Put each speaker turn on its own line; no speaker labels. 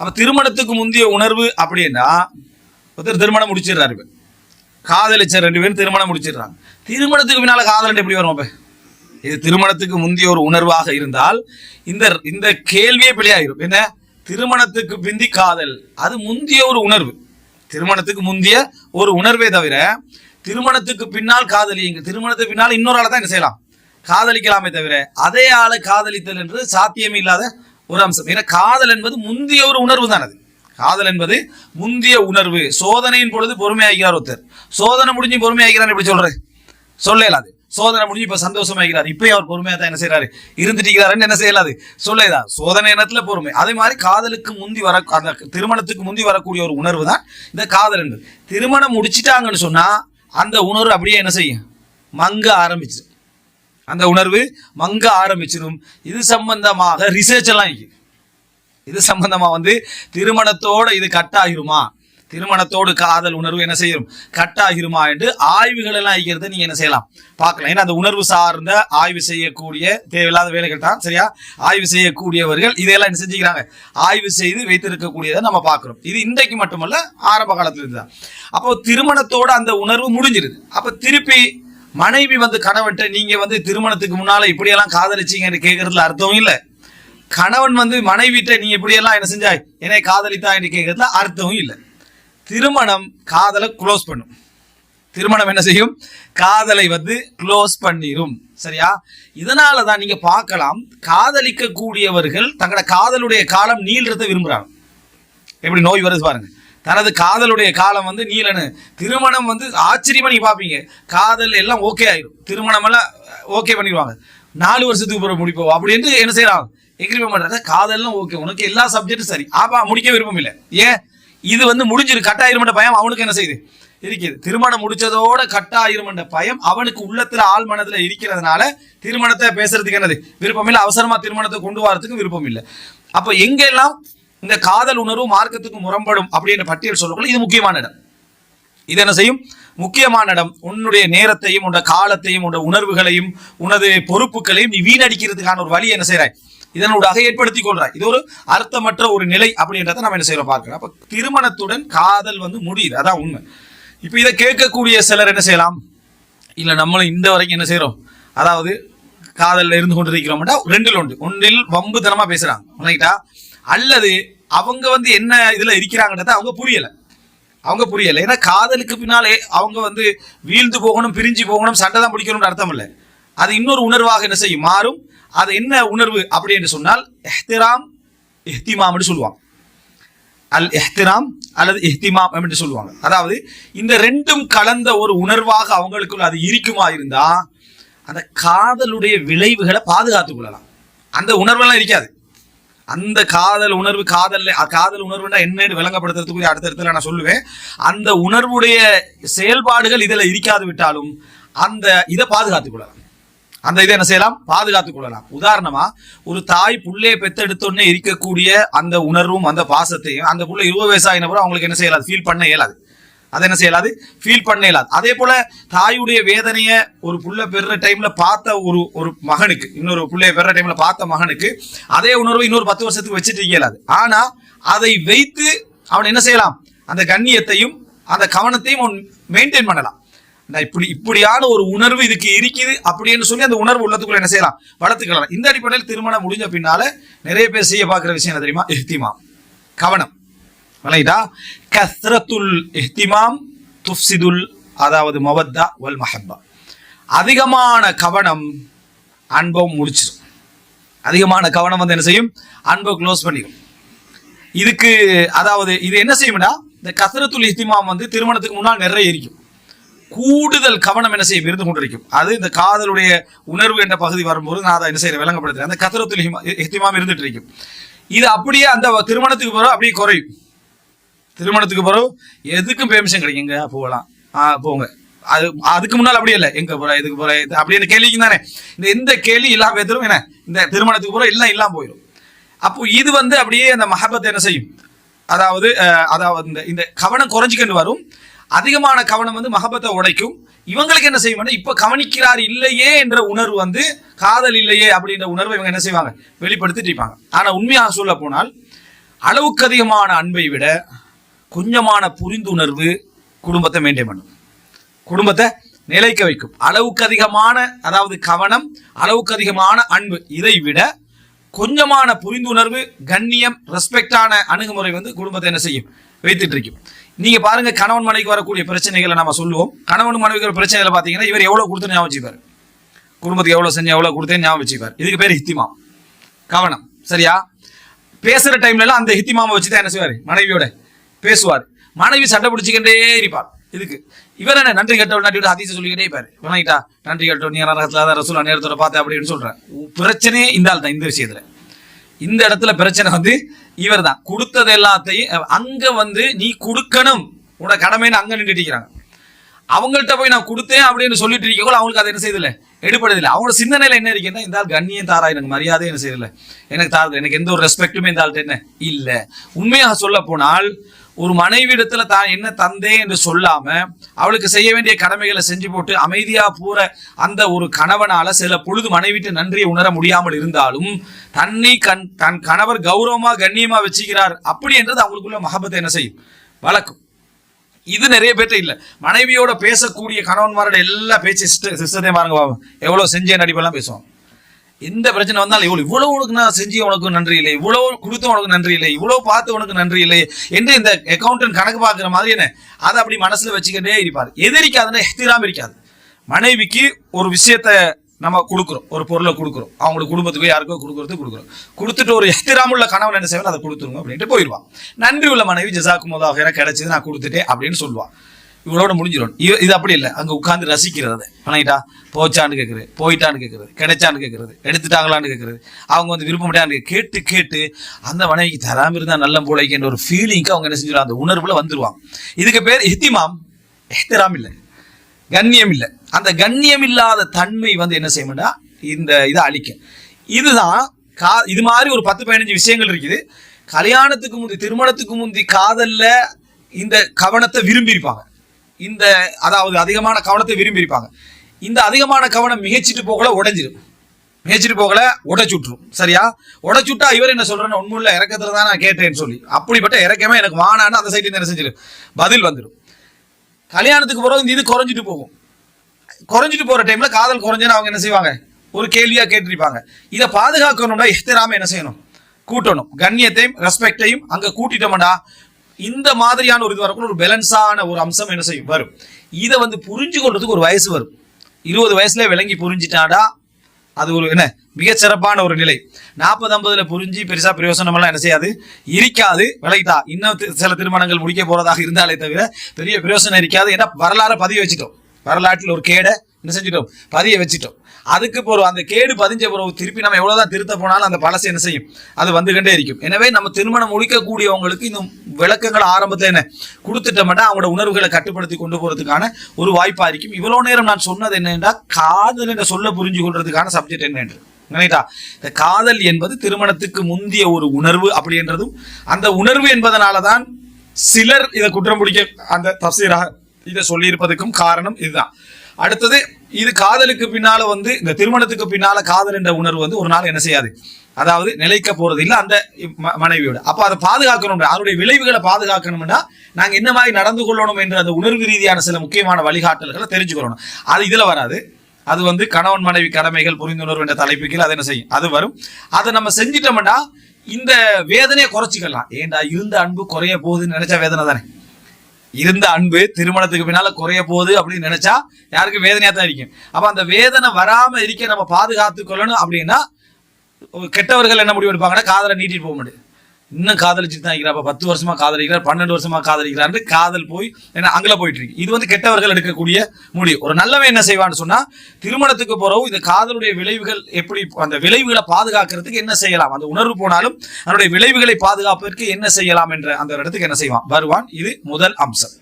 அப்ப திருமணத்துக்கு முந்தைய உணர்வு அப்படின்னா ஒருத்தர் திருமணம் முடிச்சிடுறாரு இப்ப காதலிச்ச ரெண்டு பேரும் திருமணம் முடிச்சிடுறாங்க. திருமணத்துக்கு பின்னால காதல் எப்படி வரும் அப்ப இது திருமணத்துக்கு முந்தைய ஒரு உணர்வாக இருந்தால் இந்த இந்த கேள்வியே பிழையாயிரும் என்ன? திருமணத்துக்கு பிந்தி காதல். அது முந்திய ஒரு உணர்வு. திருமணத்துக்கு முந்திய ஒரு உணர்வே தவிர திருமணத்துக்கு பின்னால் காதலியுங்க திருமணத்துக்கு பின்னால் இன்னொரு ஆளை தான் என்ன செய்யலாம். காதலிக்கலாமே தவிர அதே ஆளை காதலித்தல் என்று சாத்தியமே இல்லாத ஒரு அம்சம். ஏன்னா காதல் என்பது முந்திய ஒரு உணர்வு தான் அது. காதல் என்பது முந்திய உணர்வு. சோதனையின் பொழுது பொறுமையாகிறார் ஒருத்தர். சோதனை முடிஞ்சு பொறுமையாகிறார் எப்படி சொல்ற சொல்ல இயலாது சோதனை முடிஞ்சு இப்ப சந்தோஷமாகிறார். இப்பயும் அவர் பொறுமையா தான் என்ன செய்யறாரு இருந்துட்டு என்ன செய்யலாது சொல்லதா சோதனை நேரத்துல பொறுமை. அதே மாதிரி காதலுக்கு முந்தி வர அந்த திருமணத்துக்கு முந்தி வரக்கூடிய ஒரு உணர்வு தான் இந்த காதல் என்பது. திருமணம் முடிச்சிட்டாங்கன்னு சொன்னா அந்த உணர்வு அப்படியே என்ன செய்யும்? மங்க ஆரம்பிச்சு அந்த உணர்வு மங்க ஆரம்பிச்சிடும். இது சம்பந்தமாக ரிசர்ச் எல்லாம் இது சம்பந்தமா வந்து திருமணத்தோட இது கட் ஆகிருமா? திருமணத்தோடு காதல் உணர்வு என்ன செய்யும்? கட் ஆகிருமா என்று ஆய்வுகள் எல்லாம் இருக்கிறத நீங்க என்ன செய்யலாம்? பார்க்கலாம். ஏன்னா அந்த உணர்வு சார்ந்த ஆய்வு செய்யக்கூடிய தேவையில்லாத வேலைகள் தான் சரியா? ஆய்வு செய்யக்கூடியவர்கள் இதையெல்லாம் என்ன செஞ்சுக்கிறாங்க? ஆய்வு செய்து வைத்திருக்கக்கூடியதை நம்ம பார்க்கிறோம். இது இன்றைக்கு மட்டுமல்ல ஆரம்ப காலத்துல இருந்துதான் அப்போ திருமணத்தோட அந்த உணர்வு முடிஞ்சிருது. அப்ப திருப்பி மனைவி வந்து கணவன்ட்ட நீங்க வந்து திருமணத்துக்கு முன்னால இப்படியெல்லாம் காதலிச்சீங்கன்னு கேட்கறதுல அர்த்தம் இல்லை. கணவன் வந்து மனைவிட்ட நீ இப்படியெல்லாம் என்ன செஞ்சாய்? என்னை காதலித்தா என்று கேட்கறதுல அர்த்தமும் இல்லை. திருமணம் காதலை க்ளோஸ் பண்ணும். திருமணம் என்ன செய்யும்? காதலை வந்து க்ளோஸ் பண்ணிடும் சரியா? இதனால தான் நீங்க பார்க்கலாம் காதலிக்க கூடியவர்கள் தங்களோட காதலுடைய காலம் நீள்றத விரும்புறாங்க. எப்படி நோய் வருது பாருங்க. தனது காதலுடைய காலம் வந்து நீலனு. திருமணம் வந்து ஆச்சரியமா நீங்க பாப்பீங்க காதல் எல்லாம் ஓகே ஆயிரும். திருமணம் எல்லாம் ஓகே பண்ணிடுவாங்க. நாலு வருஷத்துக்கு பிறகு முடிப்போம். அப்படின்ட்டு என்ன செய்யறாங்க எக்ரிமெண்ட் பண்றாங்க காதல்லாம் ஓகே உனக்கு எல்லா சப்ஜெக்டும் சரி. ஆப்பா முடிக்க விருப்பம் இல்லை. ஏன்? இது வந்து முடிஞ்சிரு. கட்டாயிருமன்ற பயம் அவனுக்கு என்ன செய்யுது? இருக்குது திருமணம் முடிச்சதோட கட்டாயிருமன்ற பயம் அவனுக்கு உள்ளத்துல ஆள் மனதுல இருக்கிறதுனால திருமணத்தை பேசுறதுக்கு என்னது? விருப்பம் இல்லை. அவசரமா திருமணத்தை கொண்டு வரதுக்கு விருப்பம் இல்லை. அப்ப எங்கெல்லாம் இந்த காதல் உணர்வு மார்க்கத்துக்கு முரண்படும் அப்படின்ற பட்டியல் சொல்லக்குள்ள இது முக்கியமான இடம். இது என்ன செய்யும்? முக்கியமான இடம். உன்னுடைய நேரத்தையும் உன்னோட காலத்தையும் உன்னோட உணர்வுகளையும் உனது பொறுப்புகளையும் நீ வீணடிக்கிறதுக்கான ஒரு வழி என்ன செய்யறாய் இதனூடாக ஏற்படுத்திக் கொள்றாய். இது ஒரு அர்த்தமற்ற ஒரு நிலை அப்படின்றத நம்ம என்ன செய்யறோம் பார்க்கிறோம் அப்ப திருமணத்துடன் காதல் வந்து முடியுது. அதான் உண்மை. இப்போ இதை கேட்கக்கூடிய சிலர் என்ன செய்யலாம்? இல்லை நம்மளும் இந்த வரைக்கும் என்ன செய்யறோம் அதாவது காதலில் இருந்து கொண்டிருக்கிறோம்டா ரெண்டில் உண்டு ஒன்றில் வம்புத்தனமா பேசுகிறாங்க ரைட்டா அல்லது அவங்க வந்து என்ன இதுல இருக்கிறாங்கன்றத அவங்க புரியல. அவங்க புரியல. ஏன்னா காதலுக்கு பின்னாலே அவங்க வந்து வீழ்ந்து போகணும் பிரிஞ்சு போகணும் சண்டை தான் பிடிக்கணும்னு அர்த்தம் இல்லை. அது இன்னொரு உணர்வாக என்ன செய்யும்? மாறும். அது என்ன உணர்வு அப்படி என்று சொன்னால் எஹ்திராம் எஹ்திமாம்னு சொல்லுவாங்க. அல் எஹ்திராம் அல்லது எஹ்திமாம் அப்படின்னு சொல்லுவாங்க. அதாவது இந்த ரெண்டும் கலந்த ஒரு உணர்வாக அவங்களுக்குள்ள அது இருக்குமா இருந்தா அந்த காதலுடைய விளைவுகளை பாதுகாத்துக் கொள்ளலாம். அந்த உணர்வெல்லாம் இருக்காது. அந்த காதல் உணர்வு காதல் காதல் உணர்வுனா என்னன்னு விளங்கப்படுத்துறதுக்குரிய அடுத்த இடத்துல நான் சொல்லுவேன். அந்த உணர்வுடைய செயல்பாடுகள் இதில் இருக்காது விட்டாலும் அந்த இதை பாதுகாத்துக் கொள்ளலாம். அந்த இதை என்ன செய்யலாம்? பாதுகாத்துக் கொள்ளலாம். உதாரணமா ஒரு தாய் புள்ளையை பெத்தெடுத்தோடனே இருக்கக்கூடிய அந்த உணர்வும் அந்த பாசத்தையும் அந்த புள்ள இருபது வயசாகின அவங்களுக்கு என்ன செய்யலாது? ஃபீல் பண்ண இயலாது. அதை என்ன செய்யலாது? ஃபீல் பண்ண இயலாது அதே போல தாயுடைய வேதனைய ஒரு புள்ள பெறுற டைம்ல பார்த்த ஒரு ஒரு மகனுக்கு இன்னொரு புள்ளைய பெறுற டைம்ல பார்த்த மகனுக்கு அதே உணர்வு இன்னொரு பத்து வருஷத்துக்கு வச்சுட்டு இயலாது. ஆனா அதை வைத்து அவன் என்ன செய்யலாம்? அந்த கண்ணியத்தையும் அந்த கவனத்தையும் அவன் மெயின்டைன் பண்ணலாம். நான் இப்படி இப்படியான ஒரு உணர்வு இதுக்கு இருக்குது அப்படின்னு சொல்லி அந்த உணர்வு உள்ளத்துக்குள்ள என்ன செய்யலாம்? வளர்த்துக்கலாம். இந்த அடிப்படையில் திருமணம் முடிஞ்ச பின்னால நிறைய பேர் செய்ய பார்க்குற விஷயம் என்ன தெரியுமா? எஹ்திமா. கவனம். விளையுதா கஸ்ரத்துல் இஹ்திமாம் துஃப்சிதுல் அதாவது மவத்தா வல் மஹப்பா. அதிகமான கவனம் அன்பம் முடிச்சிடும். அதிகமான கவனம் வந்து என்ன செய்யும்? அன்பை க்ளோஸ் பண்ணிடும். இதுக்கு அதாவது இது என்ன செய்யும்டா? இந்த கசரத்துல் இஹ்திமாம் வந்து திருமணத்துக்கு முன்னால் நிறைய இருக்கும் கூடுதல் கவனம் என்ன செய்யும்? இருந்து கொண்டிருக்கும். அது இந்த காதலுடைய உணர்வு என்ற பகுதி வரும்போது நான் அதை என்ன செய்ய விளங்கப்படுத்துறேன். அந்த கசரத்துல் இஹ்திமாம் இருந்துட்டு இருக்கும் இது அப்படியே அந்த திருமணத்துக்கு பிறகு அப்படியே குறையும். திருமணத்துக்கு பிறகு எதுக்கும் பெர்மிஷன் கிடைக்குங்க? போகலாம். ஆ போங்க. அது அதுக்கு முன்னால் அப்படி இல்லை. எங்க போற இதுக்கு போற இது அப்படின்னு கேள்விக்கு தானே. இந்த எந்த கேள்வி இல்லாம பேத்துரும் என்ன? இந்த திருமணத்துக்கு போற எல்லாம் இல்லாம போயிடும் அப்போ இது வந்து அப்படியே அந்த மஹபத்தை என்ன செய்யும்? அதாவது அதாவது இந்த இந்த கவனம் குறைஞ்சிக்கிட்டு வரும். அதிகமான கவனம் வந்து மகபத்தை உடைக்கும். இவங்களுக்கு என்ன செய்வாங்க இப்ப கவனிக்கிறார் இல்லையே என்ற உணர்வு வந்து காதல் இல்லையே அப்படின்ற உணர்வை இவங்க என்ன செய்வாங்க? வெளிப்படுத்திட்டு இருப்பாங்க. ஆனா உண்மையாக சொல்ல போனால் அளவுக்கு அதிகமான அன்பை விட கொஞ்சமான புரிந்துணர்வு குடும்பத்தை மெயின்டைன் பண்ணும். குடும்பத்தை நிலைக்க வைக்கும். அளவுக்கு அதிகமான அதாவது கவனம் அளவுக்கு அதிகமான அன்பு இதை விட கொஞ்சமான புரிந்துணர்வு கண்ணியம் ரெஸ்பெக்டான அணுகுமுறை வந்து குடும்பத்தை என்ன செய்யும்? வைத்துட்டு இருக்கும். நீங்க பாருங்க கணவன் மனைவிக்கு வரக்கூடிய பிரச்சனைகளை நம்ம சொல்லுவோம். கணவன் மனைவிக்கு வர பிரச்சனைகளை பார்த்தீங்கன்னா இவர் எவ்வளவு கொடுத்து ஞாபகம் வச்சுப்பாரு குடும்பத்துக்கு எவ்வளவு செஞ்சு எவ்வளவு கொடுத்தேன் ஞாபகம் வச்சுப்பார் இதுக்கு பேர் ஹித்திமா. கவனம். சரியா? பேசுற டைம்ல எல்லாம் அந்த ஹித்திமாவை வச்சு தான் என்ன செய்வார்? மனைவியோட பேசுவார். மனைவி சண்டை பிடிச்சிக்கிட்டே இருப்பார் இதுக்கு. இவர் என்ன நன்றி கட்டவள் விட ஹதீஸை சொல்லிக்கிட்டே இருப்பாரு. வணங்கிட்டா நன்றி கட்டவள் நீ நரகத்துல ரசூலா நேரத்தோட பார்த்தேன் அப்படின்னு சொல்றேன் பிரச்சனையே இந்த ஆள் தான் இந்த விஷயத்துல. இந்த இடத்துல பிரச்சனை வந்து இவர் தான் கொடுத்தது எல்லாத்தையும் அங்க வந்து நீ கொடுக்கணும். உன்னோட கடமைன்னு அங்க நின்றுட்டிருக்கிறாங்க அவங்கள்ட்ட போய் நான் கொடுத்தேன் அப்படின்னு சொல்லிட்டு இருக்கோம் அவங்களுக்கு அதை என்ன செய்யதில்லை எடுப்படுதில்லை அவங்களோட சிந்தனையில என்ன இருக்குன்னா இந்த ஆள் கண்ணியம் தாரா எனக்கு மரியாதை என்ன செய்யல எனக்கு தாரது எனக்கு எந்த ஒரு ரெஸ்பெக்ட்டுமே இந்த ஆள்கிட்ட என்ன? இல்லை. உண்மையாக சொல்ல போனால் ஒரு மனைவியிடத்துல தான் என்ன தந்தேன் என்று சொல்லாம அவளுக்கு செய்ய வேண்டிய கடமைகளை செஞ்சு போட்டு அமைதியா போற அந்த ஒரு கணவனால சில பொழுது மனைவிட்டு நன்றியை உணர முடியாமல் இருந்தாலும் தன்னை கண் தன் கணவர் கௌரவமா கண்ணியமா வச்சுக்கிறார் அப்படி என்றது அவங்களுக்குள்ள மகபத்தை என்ன செய்யும்? வழக்கம் இது நிறைய பேர்ட்ட இல்ல. மனைவியோட பேசக்கூடிய கணவன்மாரோட எல்லா பேச்சு சிஸ்டத்தையும் பாருங்க பாவம் எவ்வளவு செஞ்ச நடிப்பெல்லாம் பேசுவோம் எந்த பிரச்சனை வந்தாலும் இவ்வளவு இவ்வளவு உனக்கு நான் செஞ்சு உனக்கு நன்றி இல்லை இவ்வளவு கொடுத்து உனக்கு நன்றி இல்லை இவ்வளவு பார்த்து உனக்கு நன்றி இல்லை என்று இந்த அக்கௌண்டன்ட் கணக்கு பார்க்குற மாதிரி என்ன? அதை அப்படி மனசுல வச்சுக்கிட்டே இருப்பார். எதிரிக்காதுன்னா எத்திராம இருக்காது. மனைவிக்கு ஒரு விஷயத்த நம்ம கொடுக்குறோம். ஒரு பொருளை கொடுக்குறோம். அவங்களுக்கு குடும்பத்துக்கு யாருக்கோ கொடுக்குறது கொடுக்குறோம். கொடுத்துட்டு ஒரு எத்திராமுள்ள கணவன் என்ன செய்வார் அதை கொடுத்துருங்க அப்படின்ட்டு போயிடுவான். நன்றி உள்ள மனைவி ஜசாக்கும் போதாக கிடைச்சது நான் கொடுத்துட்டேன் அப்படின்னு சொல்லுவான். இவளோட முடிஞ்சிடும். இது அப்படி இல்லை. அங்கே உட்காந்து ரசிக்கிறது. பண்ணிட்டா போச்சான்னு கேட்குறது போயிட்டான்னு கேட்குறது கிடைச்சான்னு கேட்குறது எடுத்துட்டாங்களான்னு கேட்குறது அவங்க வந்து விருப்பப்பட்டான்னு கேட்டு கேட்டு அந்த மனைவிக்கு தராம இருந்தால் நல்ல போலைக்குன்ற ஒரு ஃபீலிங்க்கு அவங்க என்ன செஞ்சிடும் அந்த உணர்வுல வந்துருவாங்க. இதுக்கு பேர் எத்திமாம் எஹ்திராம் இல்லை. கண்ணியம் இல்லை. அந்த கண்ணியம் இல்லாத தன்மை வந்து என்ன செய்யணும்னா இந்த இதை அழிக்க இதுதான் கா இது மாதிரி ஒரு பத்து பதினஞ்சு விஷயங்கள் இருக்குது. கல்யாணத்துக்கு முந்தி திருமணத்துக்கு முந்தி காதல்ல இந்த கவனத்தை விரும்பியிருப்பாங்க. இந்த அதாவது அதிகமான கவனத்தை விரும்பியிருப்பாங்க. இந்த அதிகமான கவனம் மிகச்சிட்டு போகல உடஞ்சிடும் மிகச்சிட்டு போகல உடைச்சுட்ரும். சரியா? உடைச்சுட்டா இவர் என்ன சொல்றேன்னு உண்மையுள்ள இறக்கத்துல தான் நான் கேட்டேன்னு சொல்லி. அப்படிப்பட்ட இறக்கமே எனக்கு வானான்னு அந்த சைட்ல என்ன செஞ்சிடும் பதில் வந்துடும் கல்யாணத்துக்கு பிறகு இந்த இது குறைஞ்சிட்டு போகும். குறைஞ்சிட்டு போற டைம்ல காதல் குறைஞ்சுன்னு அவங்க என்ன செய்வாங்க? ஒரு கேள்வியா கேட்டிருப்பாங்க. இதை பாதுகாக்கணும்னா எஹ்திராம என்ன செய்யணும்? கூட்டணும். கண்ணியத்தையும் ரெஸ்பெக்டையும் அங்க கூட்டிட்டோம்னா இந்த மாதிரியான ஒரு இது வரக்கூட ஒரு பேலன்ஸான ஒரு அம்சம் என்ன செய்யும்? வரும். இதை வந்து புரிஞ்சு கொள்றதுக்கு ஒரு வயசு வரும். இருபது வயசுல விளங்கி புரிஞ்சிட்டாடா அது ஒரு என்ன மிகச்சிறப்பான ஒரு நிலை. நாற்பது ஐம்பதுல புரிஞ்சு பெருசா பிரயோசனம் எல்லாம் என்ன செய்யாது? இருக்காது விளையிட்டா இன்னும் சில திருமணங்கள் முடிக்க போறதாக இருந்தாலே தவிர பெரிய பிரயோசனம் இருக்காது. ஏன்னா வரலாறு பதிவு வச்சுட்டோம். வரலாற்றில் ஒரு கேடை என்ன செஞ்சிட்டோம்? பதிய வச்சுட்டோம். அதுக்கு இப்போ ஒரு அந்த கேடு பதிஞ்ச பிறகு திருப்பி நம்ம எவ்வளோதான் திருத்த போனாலும் அந்த பழசு என்ன செய்யும்? அது வந்துகிட்டே இருக்கும். எனவே நம்ம திருமணம் முடிக்கக்கூடியவங்களுக்கு இந்த விளக்கங்கள் ஆரம்பத்தில் என்ன? கொடுத்துட்டோம்னா அவங்களோட உணர்வுகளை கட்டுப்படுத்தி கொண்டு போகிறதுக்கான ஒரு வாய்ப்பாக இருக்கும். இவ்வளோ நேரம் நான் சொன்னது என்னென்றா காதல் என்ற சொல்ல புரிஞ்சு கொள்றதுக்கான சப்ஜெக்ட் என்னென்று நினைட்டா இந்த காதல் என்பது திருமணத்துக்கு முந்திய ஒரு உணர்வு அப்படின்றதும் அந்த உணர்வு என்பதனால தான் சிலர் இதை குற்றம் பிடிக்க அந்த தப்சீராக இதை சொல்லியிருப்பதற்கும் காரணம் இதுதான். அடுத்தது இது காதலுக்கு பின்னால வந்து இந்த திருமணத்துக்கு பின்னால காதல் என்ற உணர்வு வந்து ஒரு நாள் என்ன செய்யாது? அதாவது நிலைக்க போறது இல்லை அந்த ம- மனைவியோட. அப்ப அதை பாதுகாக்கணும் அதனுடைய விளைவுகளை பாதுகாக்கணும்னா நாங்க என்ன மாதிரி நடந்து கொள்ளணும் என்ற அந்த உணர்வு ரீதியான சில முக்கியமான வழிகாட்டல்களை தெரிஞ்சுக்கொள்ளணும் அது இதுல வராது. அது வந்து கணவன் மனைவி கடமைகள் புரிந்துணர்வு என்ற தலைப்பு கீழே அதை என்ன செய்யும்? அது வரும். அதை நம்ம செஞ்சிட்டோம்னா இந்த வேதனையை குறைச்சிக்கலாம். ஏண்டா இருந்த அன்பு குறைய போகுதுன்னு நினைச்ச வேதனை தானே? இருந்த அன்பு திருமணத்துக்கு பின்னால குறைய போகுது அப்படின்னு நினைச்சா யாருக்கு வேதனையா தான் இருக்கும். அப்ப அந்த வேதனை வராம இருக்க நம்ம பாதுகாத்து கொள்ளணும் அப்படின்னா கெட்டவர்கள் என்ன முடிவு எடுப்பாங்கன்னா காதலை நீட்டிட்டு போக முடியும் இன்னும் காதலிச்சுட்டு தான் இருக்கிறார். பத்து வருஷமா காதலிக்கிறார் பன்னெண்டு வருஷமா காதலிக்கிறார் காதல் போய் ஏன்னா அங்கல போயிட்டு இருக்கு. இது வந்து கெட்டவர்கள் எடுக்கக்கூடிய முடிவு. ஒரு நல்லவன் என்ன செய்வான்னு சொன்னா திருமணத்துக்கு போறவும் இந்த காதலுடைய விளைவுகள் எப்படி அந்த விளைவுகளை பாதுகாக்கிறதுக்கு என்ன செய்யலாம்? அந்த உணர்வு போனாலும் அதனுடைய விளைவுகளை பாதுகாப்பதற்கு என்ன செய்யலாம் என்ற அந்த இடத்துக்கு என்ன செய்வான்? வருவான். இது முதல் அம்சம்.